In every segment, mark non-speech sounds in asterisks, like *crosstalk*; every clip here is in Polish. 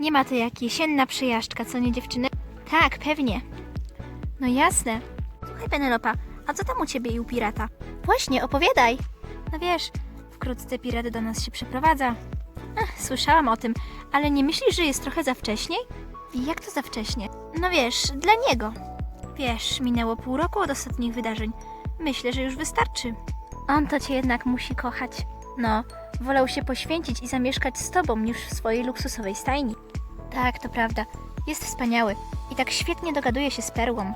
Nie ma to jak jesienna przyjażdżka, co nie dziewczyny? Tak, pewnie. No jasne. Słuchaj, Penelopa, a co tam u ciebie i u pirata? Właśnie, opowiadaj. No wiesz, wkrótce pirat do nas się przeprowadza. Ech, słyszałam o tym, ale nie myślisz, że jest trochę za wcześnie? Jak to za wcześnie? No wiesz, dla niego. Wiesz, minęło pół roku od ostatnich wydarzeń. Myślę, że już wystarczy. On to cię jednak musi kochać. No, wolał się poświęcić i zamieszkać z tobą niż w swojej luksusowej stajni. Tak, to prawda. Jest wspaniały i tak świetnie dogaduje się z perłą.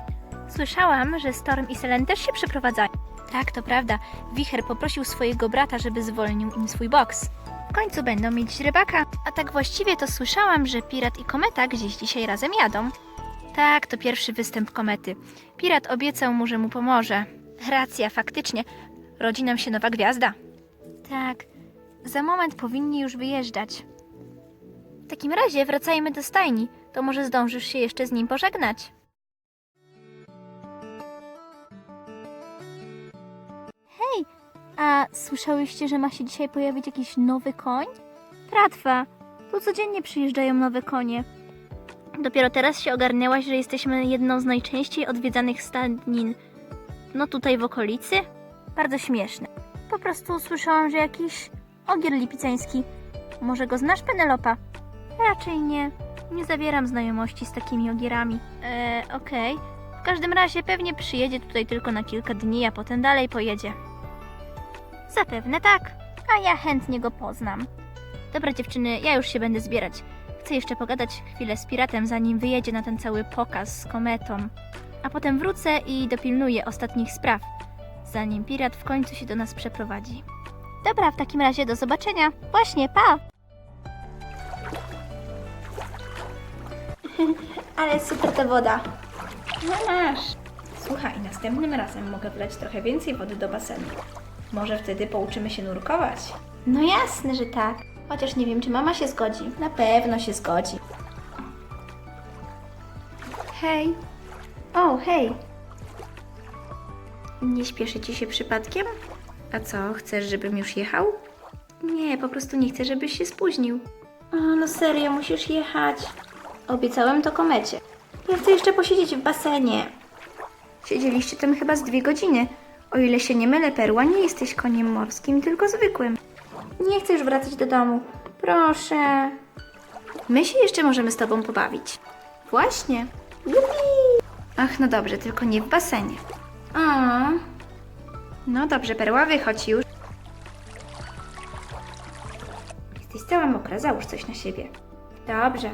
Słyszałam, że Storm i Selen też się przeprowadzają. Tak, to prawda. Wicher poprosił swojego brata, żeby zwolnił im swój boks. W końcu będą mieć rybaka. A tak właściwie to słyszałam, że Pirat i Kometa gdzieś dzisiaj razem jadą. Tak, to pierwszy występ Komety. Pirat obiecał mu, że mu pomoże. Racja, faktycznie. Rodzi nam się nowa gwiazda. Tak, za moment powinni już wyjeżdżać. W takim razie wracajmy do stajni. To może zdążysz się jeszcze z nim pożegnać. Hej, a słyszałyście, że ma się dzisiaj pojawić jakiś nowy koń? Tratwa, tu codziennie przyjeżdżają nowe konie. Dopiero teraz się ogarnęłaś, że jesteśmy jedną z najczęściej odwiedzanych stadnin. No tutaj w okolicy? Bardzo śmieszne. Po prostu słyszałam, że jakiś ogier lipicański. Może go znasz, Penelopa? Raczej nie. Nie zawieram znajomości z takimi ogierami. Eee, okej. W każdym razie pewnie przyjedzie tutaj tylko na kilka dni, a potem dalej pojedzie. Zapewne tak, a ja chętnie go poznam. Dobra dziewczyny, ja już się będę zbierać. Chcę jeszcze pogadać chwilę z piratem, zanim wyjedzie na ten cały pokaz z kometą. A potem wrócę i dopilnuję ostatnich spraw, zanim pirat w końcu się do nas przeprowadzi. Dobra, w takim razie do zobaczenia. Właśnie, pa! *laughs* Ale super ta woda. No masz. Słuchaj, następnym razem mogę wlać trochę więcej wody do basenu. Może wtedy pouczymy się nurkować. No jasne, że tak. Chociaż nie wiem, czy mama się zgodzi. Na pewno się zgodzi. Hej. O, hej. Nie śpieszy ci się przypadkiem? A co, chcesz, żebym już jechał? Nie, po prostu nie chcę, żebyś się spóźnił. A, no serio, musisz jechać. Obiecałem to komecie. Ja chcę jeszcze posiedzieć w basenie. Siedzieliście tam chyba z dwie godziny. O ile się nie mylę, Perła, nie jesteś koniem morskim, tylko zwykłym. Nie chcę już wracać do domu. Proszę. My się jeszcze możemy z tobą pobawić. Właśnie. Ach, no dobrze, tylko nie w basenie. A, No dobrze, Perła, wychodź już. Jesteś cała mokra, załóż coś na siebie. Dobrze.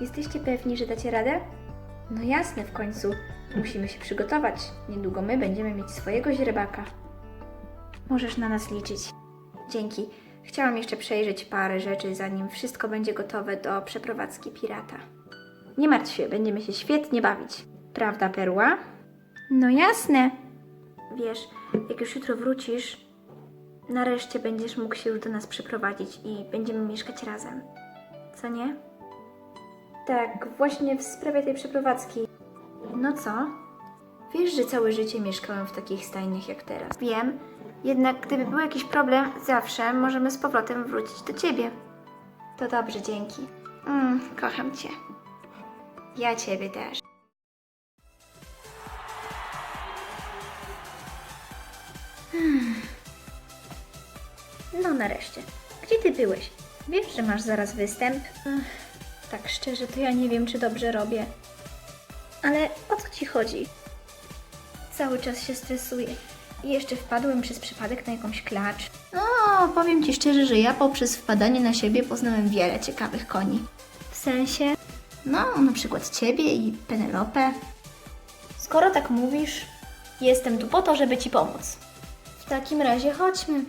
Jesteście pewni, że dacie radę? No jasne, w końcu. Musimy się przygotować. Niedługo my będziemy mieć swojego źrebaka. Możesz na nas liczyć. Dzięki. Chciałam jeszcze przejrzeć parę rzeczy, zanim wszystko będzie gotowe do przeprowadzki pirata. Nie martw się, będziemy się świetnie bawić. Prawda, Perła? No jasne. Wiesz, jak już jutro wrócisz, nareszcie będziesz mógł się już do nas przyprowadzić i będziemy mieszkać razem. Co nie? Tak, właśnie w sprawie tej przeprowadzki. No co? Wiesz, że całe życie mieszkałem w takich stajniach jak teraz. Wiem, jednak gdyby był jakiś problem, zawsze możemy z powrotem wrócić do ciebie. To dobrze, dzięki. Mm, kocham cię. Ja ciebie też. No nareszcie. Gdzie ty byłeś? Wiesz, że masz zaraz występ? Ech, tak szczerze, to ja nie wiem, czy dobrze robię. Ale o co ci chodzi? Cały czas się stresuję. I jeszcze wpadłem przez przypadek na jakąś klacz. No, powiem ci szczerze, że ja poprzez wpadanie na siebie poznałem wiele ciekawych koni. W sensie? No, na przykład ciebie i Penelopę. Skoro tak mówisz, jestem tu po to, żeby ci pomóc. Takim razie chodźmy.